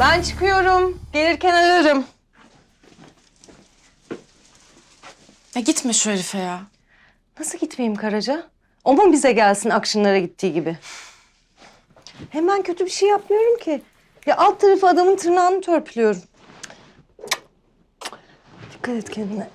Ben çıkıyorum. Gelirken ararım. Ya gitme şu herife ya. Nasıl gitmeyeyim Karaca? O mu bize gelsin akşınlara gittiği gibi? Hemen kötü bir şey yapmıyorum ki. Ya alt tarafı adamın tırnağını törpülüyorum. Dikkat et kendine.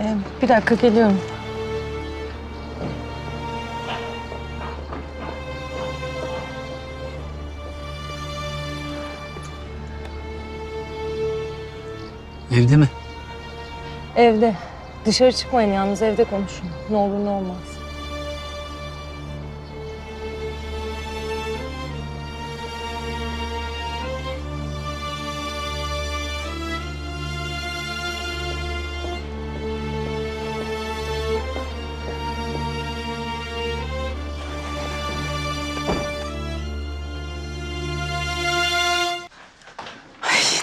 Ee, bir dakika geliyorum. Evde mi? Evde. Dışarı çıkmayın yalnız evde konuşun. Ne olur ne olmaz.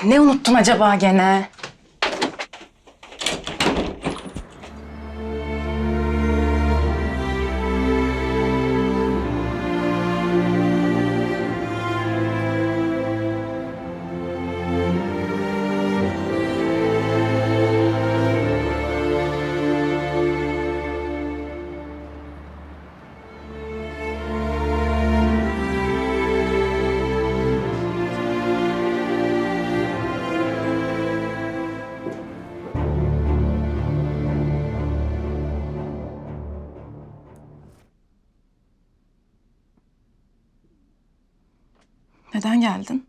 Ne unuttum acaba gene? Neden geldin?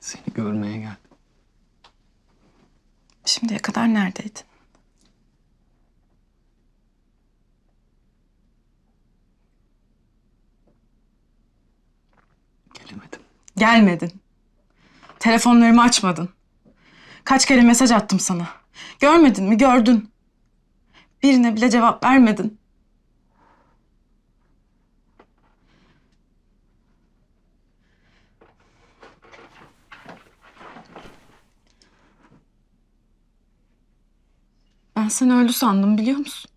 Seni görmeye geldim. Şimdiye kadar neredeydin? Gelemedim. Gelmedin. Telefonlarımı açmadın. Kaç kere mesaj attım sana. Görmedin mi? Gördün. Birine bile cevap vermedin. Ben seni öldü sandım biliyor musun?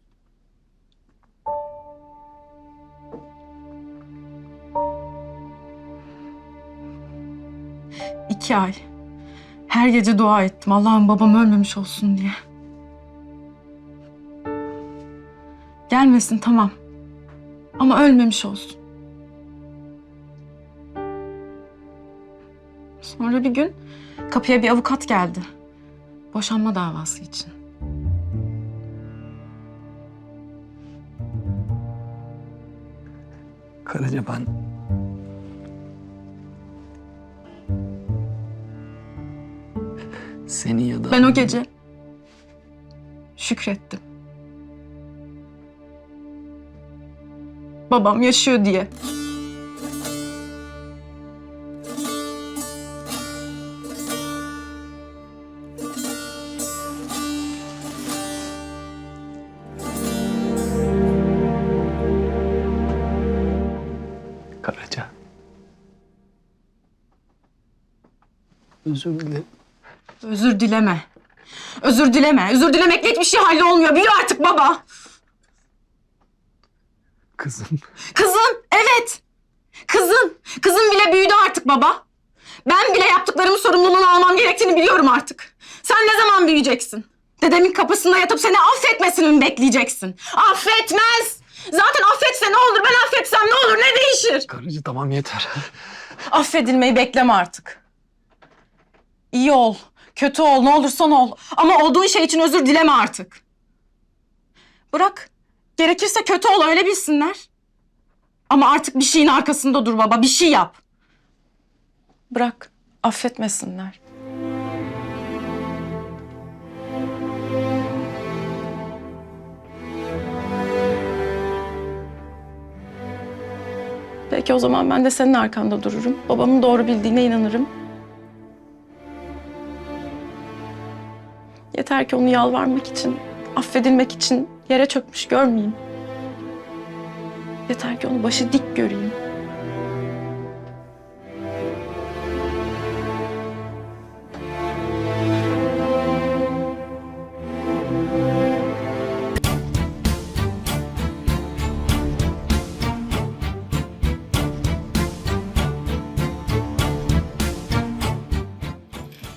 İki ay. Her gece dua ettim. Allah'ım babam ölmemiş olsun diye. Gelmesin tamam. Ama ölmemiş olsun. Sonra bir gün kapıya bir avukat geldi. Boşanma davası için. Karaca ben... Seni ya da... Ben o gece şükrettim. Babam yaşıyor diye. Karaca. Özür dilerim. Özür dileme. Özür dileme. Özür dilemekle hiçbir şey hallolmuyor. Büyü artık baba. Kızım. Kızın, evet. Kızın. Kızın bile büyüdü artık baba. Ben bile yaptıklarımın sorumluluğunu almam gerektiğini biliyorum artık. Sen ne zaman büyüyeceksin? Dedemin kapısında yatıp seni affetmesini mi bekleyeceksin? Affetmez. Zaten affetse ne olur, ben affetsem ne olur, ne değişir? Karaca tamam yeter. Affedilmeyi bekleme artık. İyi ol, kötü ol, ne olursan ol. Ama olduğun şey için özür dileme artık. Bırak. Gerekirse kötü ol, öyle bilsinler. Ama artık bir şeyin arkasında dur baba, bir şey yap. Bırak, affetmesinler. Peki o zaman ben de senin arkanda dururum. Babamın doğru bildiğine inanırım. Yeter ki onu yalvarmak için, affedilmek için yere çökmüş görmeyeyim. Yeter ki onu başı dik göreyim.